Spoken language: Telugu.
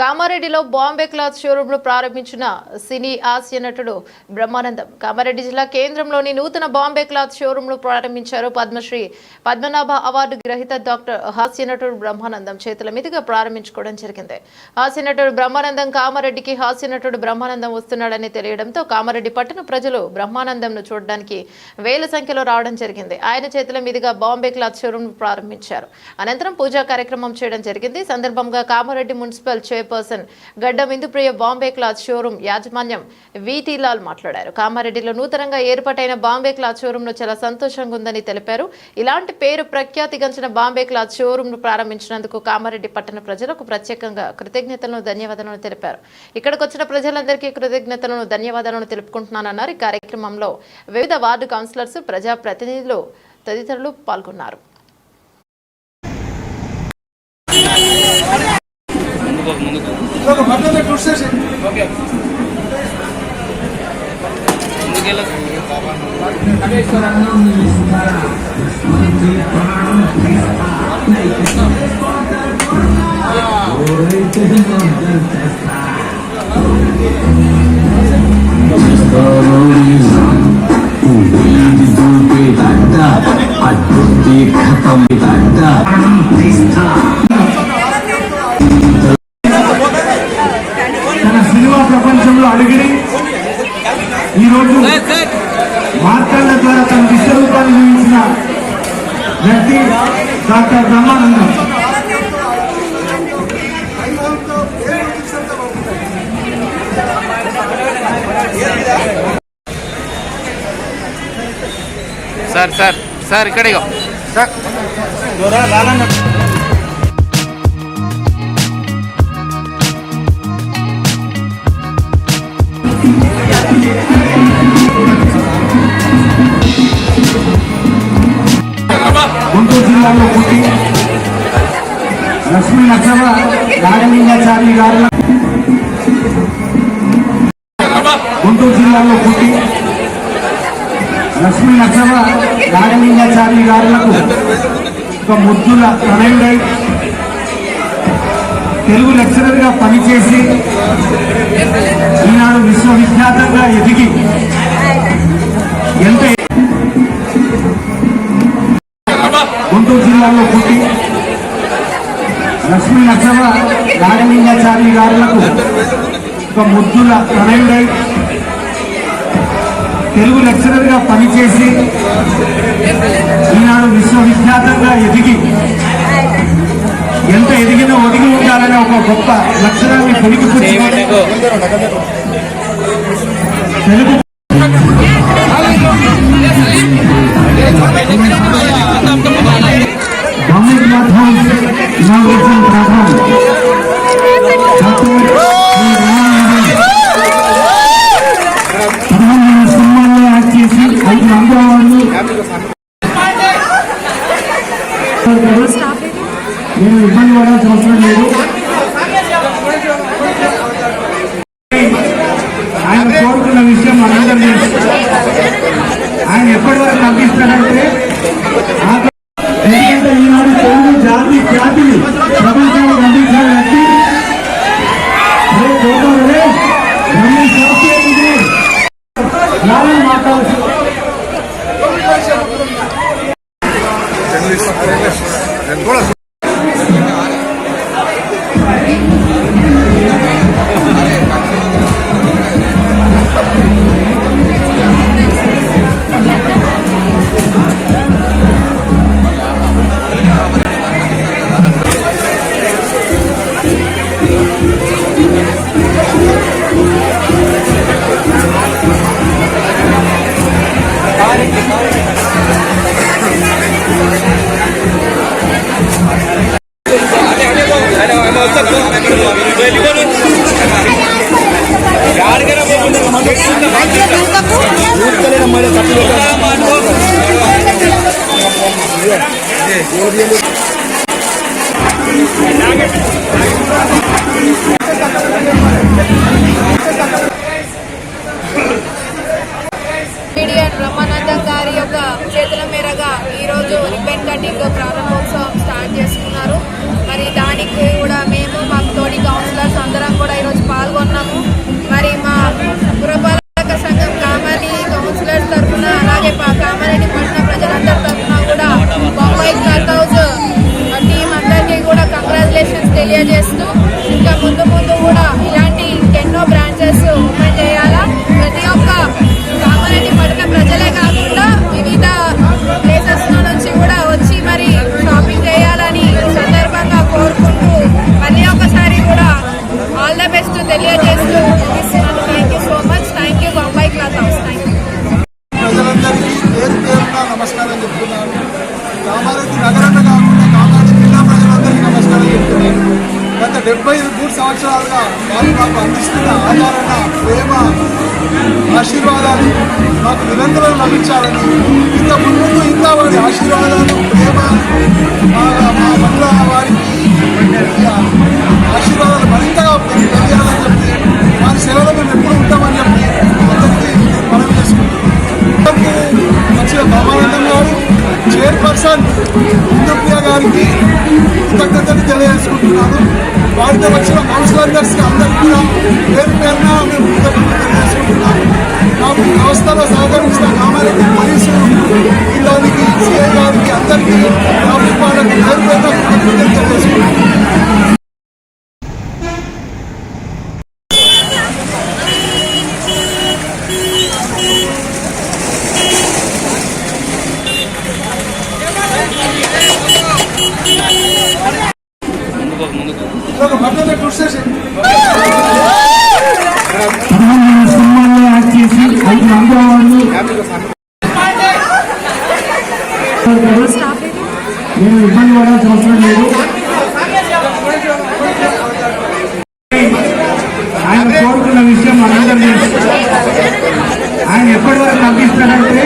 కామారెడ్డిలో బాంబే క్లాత్ షోరూమ్ను ప్రారంభించిన సినీ హాస్య నటుడు బ్రహ్మానందం. కామారెడ్డి జిల్లా కేంద్రంలోని నూతన బాంబే క్లాత్ షోరూమ్ను ప్రారంభించారు పద్మశ్రీ పద్మనాభ అవార్డు గ్రహీత డాక్టర్ హాస్య నటుడు బ్రహ్మానందం. చేతుల మీదుగా ప్రారంభించుకోవడం జరిగింది. హాస్య నటుడు బ్రహ్మానందం కామారెడ్డికి హాస్య నటుడు బ్రహ్మానందం వస్తున్నాడని తెలియడంతో కామారెడ్డి పట్టణ ప్రజలు బ్రహ్మానందంను చూడడానికి వేల సంఖ్యలో రావడం జరిగింది. ఆయన చేతుల మీదుగా బాంబే క్లాత్ షోరూమ్ను ప్రారంభించారు. అనంతరం పూజా కార్యక్రమం చేయడం జరిగింది. సందర్భంగా కామారెడ్డి మున్సిపల్ చైర్పర్సన్ గడ్డం ఇందుప్రియ బాంబే క్లాత్ షోరూమ్ యాజమాన్యం వీటీలాల్ లాల్ మాట్లాడారు. కామారెడ్డిలో నూతనంగా ఏర్పాటైన బాంబే క్లాత్ షోరూమ్ చాలా సంతోషంగా ఉందని తెలిపారు. ఇలాంటి పేరు ప్రఖ్యాతిగంచిన బాంబే క్లాత్ షోరూంను ను ప్రారంభించినందుకు కామారెడ్డి పట్టణ ప్రజలకు ప్రత్యేకంగా కృతజ్ఞతలను ధన్యవాదాలను తెలిపారు. ఇక్కడికి వచ్చిన ప్రజలందరికీ కృతజ్ఞతలను ధన్యవాదాలను తెలుపుకుంటున్నానన్నారు. ఈ కార్యక్రమంలో వివిధ వార్డు కౌన్సిలర్స్ ప్రజా ప్రతినిధులు తదితరులు పాల్గొన్నారు. खत्म doctor Brahmanandam. Sir sir sir ఇక్కడ ఇగో. సార్. గుంటూరు పుట్టి లక్ష్మీ నరసమ్మ రాఘలింగాచారి గారు గుంటూరు జిల్లాలో పుట్టి లక్ష్మీ నరసమ్మ రాఘలింగాచారి గారులకు ఒక ముద్దుల తనయుడై తెలుగు లెక్చరర్గా పనిచేసి ఈనాడు విశ్వవిఖ్యాతంగా ఎదిగి లక్ష్మీ నరసమ్మ రాఘలింగాచారి గారులకు ఒక ముద్దుల తనయుడై తెలుగు లెక్చరర్గా పనిచేసి ఈనాడు విశ్వవిఖ్యాతంగా ఎదిగి ఎంత ఎదిగినా ఒదిగి ఉండాలనే ఒక గొప్ప లక్షణాన్ని పొలికి తెలుగు మీడియన్ బ్రహ్మానందం గారి యొక్క చేతుల మేరగా ఈరోజు రిబ్బన్ కటింగ్ సంవత్సరాలుగా వారు మాకు అందిస్తున్న ఆదరణ ప్రేమ ఆశీర్వాదాలు మాకు నిరంతరం లభించాలని ఇంత ముందు ఇంత వారి ఆశీర్వాదాలు ప్రేమ మా మా పట్ల వారికి ఆశీర్వాదాలు మరింతగా తెలియాలని చెప్పి వారి సేవలో మేము ఎప్పుడు ఉంటామని కృతజ్ఞతలు వారితో వచ్చిన కౌన్సిలర్ కౌన్సిలర్స్ అందరికీ కూడా పేరు పేరున మేము కృతజ్ఞతలు మాకు వ్యవస్థలో సహకరించిన కామారెడ్డి పోలీసు ఇల్లానికి సిఐ గారికి అందరికీ ట్రాఫిక్ పేరు పేరున కృతజ్ఞతలు అనుభవాలు నేను ఇబ్బంది పడాల్సిన అవసరం లేదు ఆయన కోరుకున్న విషయం మనందరం ఆయన ఎప్పటి వరకు పంపిస్తాడంటే